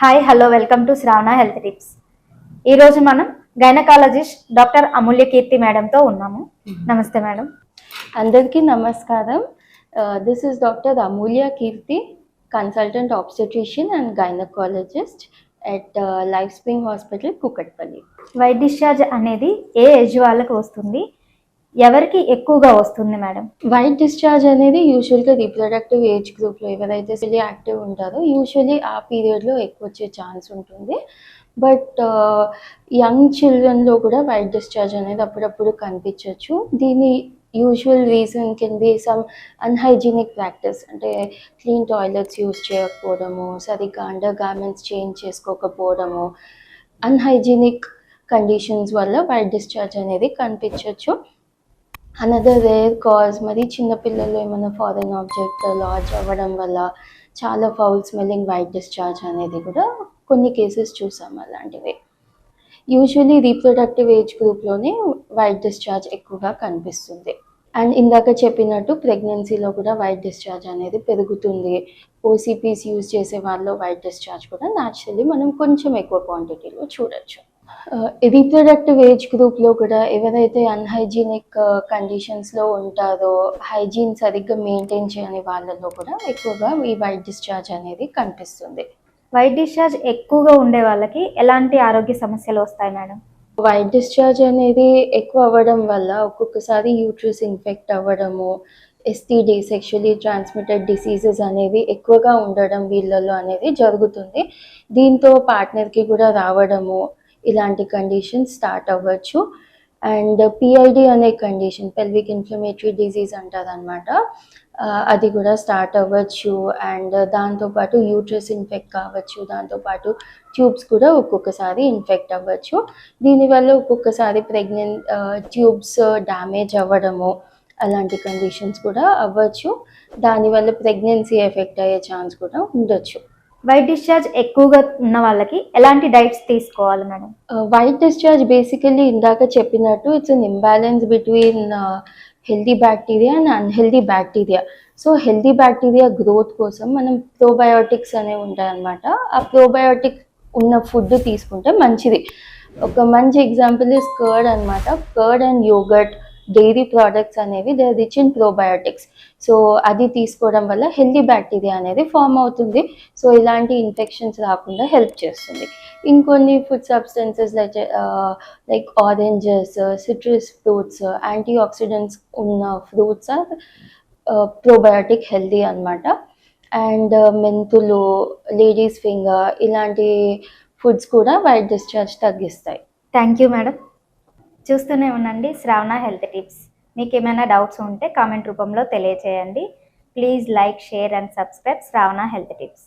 Hi hello welcome to Shravana health tips ఈరోజు మనం gynaecologist doctor Amulya కీర్తి మేడంతో ఉన్నాము. నమస్తే మేడం. అందరికీ నమస్కారం. This is doctor Amulya Keerthi consultant obstetrician and gynaecologist at life spring hospital Kukatpally white discharge అనేది ఏ ఏజ్ వాళ్ళకి వస్తుంది? ఎవరికి ఎక్కువగా వస్తుంది మేడం? వైట్ డిశ్చార్జ్ అనేది యూజువల్గా రీప్రొడక్టివ్ ఏజ్ గ్రూప్లో ఎవరైతే ఫిలి యాక్టివ్ ఉంటారో యూజువలీ ఆ పీరియడ్లో ఎక్కువ వచ్చే ఛాన్స్ ఉంటుంది. బట్ యంగ్ చిల్డ్రన్లో కూడా వైట్ డిశ్చార్జ్ అనేది అప్పుడప్పుడు కనిపించవచ్చు దీని usual reason can be some unhygienic practice అంటే క్లీన్ టాయిలెట్స్ యూజ్ చేయకపోవడము సరిగ్గా అండర్ గార్మెంట్స్ చేంజ్ చేసుకోకపోవడము అన్హైజీనిక్ కండిషన్స్ వల్ల వైట్ డిశ్చార్జ్ అనేది కనిపించవచ్చు అనదర్ రేర్ కాజ్ మరి చిన్నపిల్లలు ఏమైనా ఫారెన్ ఆబ్జెక్ట్ లాడ్జ్ అవ్వడం వల్ల చాలా ఫౌల్ స్మెల్లింగ్ వైట్ డిశ్చార్జ్ అనేది కూడా కొన్ని కేసెస్ చూసాం అలాంటివి. యూజువలీ రీప్రొడక్టివ్ ఏజ్ గ్రూప్లోనే వైట్ డిశ్చార్జ్ ఎక్కువగా కనిపిస్తుంది. అండ్ ఇందాక చెప్పినట్టు ప్రెగ్నెన్సీలో కూడా వైట్ డిశ్చార్జ్ అనేది పెరుగుతుంది. ఓసీపీస్ యూజ్ చేసే వాళ్ళు వైట్ డిశ్చార్జ్ కూడా న్యాచురలీ మనం కొంచెం ఎక్కువ క్వాంటిటీలో చూడొచ్చు. రీప్రొడక్టివ్ ఏజ్ గ్రూప్లో కూడా ఎవరైతే అన్హైజీనిక్ కండిషన్స్లో ఉంటారో హైజీన్ సరిగ్గా మెయింటైన్ చేయని వాళ్ళలో కూడా ఎక్కువగా ఈ వైట్ డిశ్చార్జ్ అనేది కనిపిస్తుంది. వైట్ డిశ్చార్జ్ ఎక్కువగా ఉండే వాళ్ళకి ఎలాంటి ఆరోగ్య సమస్యలు వస్తాయి మేడం? వైట్ డిశ్చార్జ్ అనేది ఎక్కువ అవ్వడం వల్ల ఒక్కొక్కసారి యూట్రస్ ఇన్ఫెక్ట్ అవ్వడము ఎస్టీడీ సెక్షువలీ ట్రాన్స్మిటెడ్ డిసీజెస్ అనేవి ఎక్కువగా ఉండడం వీళ్ళలో అనేది జరుగుతుంది. దీంతో పార్ట్నర్కి కూడా రావడము ఇలాంటి కండిషన్స్ స్టార్ట్ అవ్వచ్చు. అండ్ పిఐడి అనే కండిషన్ పెల్విక్ ఇన్ఫ్లమేటరీ డిజీజ్ అంటారనమాట అది కూడా స్టార్ట్ అవ్వచ్చు. అండ్ దాంతోపాటు యూట్రస్ ఇన్ఫెక్ట్ కావచ్చు. దాంతోపాటు ట్యూబ్స్ కూడా ఒక్కొక్కసారి ఇన్ఫెక్ట్ అవ్వచ్చు. దీనివల్ల ఒక్కొక్కసారి ప్రెగ్నెంట్ ట్యూబ్స్ డ్యామేజ్ అవ్వడము అలాంటి కండిషన్స్ కూడా అవ్వచ్చు. దానివల్ల ప్రెగ్నెన్సీ ఎఫెక్ట్ అయ్యే ఛాన్స్ కూడా ఉండొచ్చు. వైట్ డిశ్చార్జ్ ఎక్కువగా ఉన్న వాళ్ళకి ఎలాంటి డైట్స్ తీసుకోవాలి మేడం? వైట్ డిశ్చార్జ్ బేసికలీ ఇందాక చెప్పినట్టు it's an imbalance between healthy bacteria and unhealthy bacteria so healthy bacteria growth కోసం మనం ప్రోబయోటిక్స్ అనేవి ఉంటాయన్నమాట. ఆ ప్రోబయోటిక్ ఉన్న ఫుడ్ తీసుకుంటే మంచిది. ఒక మంచి ఎగ్జాంపుల్ ఇస్ కర్డ్ అనమాట curd and yogurt dairy products అనేవి they rich in probiotics so అది తీసుకోవడం వల్ల హెల్దీ బ్యాక్టీరియా అనేది ఫామ్ అవుతుంది. సో ఇలాంటి ఇన్ఫెక్షన్స్ రాకుండా హెల్ప్ చేస్తుంది. ఇంకొన్ని food substances like like oranges citrus fruits antioxidants ఉన్న ఫ్రూట్స్ ఆర్ ప్రోబయోటిక్ హెల్దీ అనమాట అండ్ మెంతులు లేడీస్ ఫింగర్ ఇలాంటి ఫుడ్స్ కూడా వైట్ డిశ్చార్జ్ తగ్గిస్తాయి. థ్యాంక్ యూ మేడం చూస్తూనే ఉండండి శ్రావణ హెల్త్ టిప్స్. మీకు ఏమైనా డౌట్స్ ఉంటే కామెంట్ రూపంలో తెలియచేయండి. Please like share and subscribe Shravana health tips.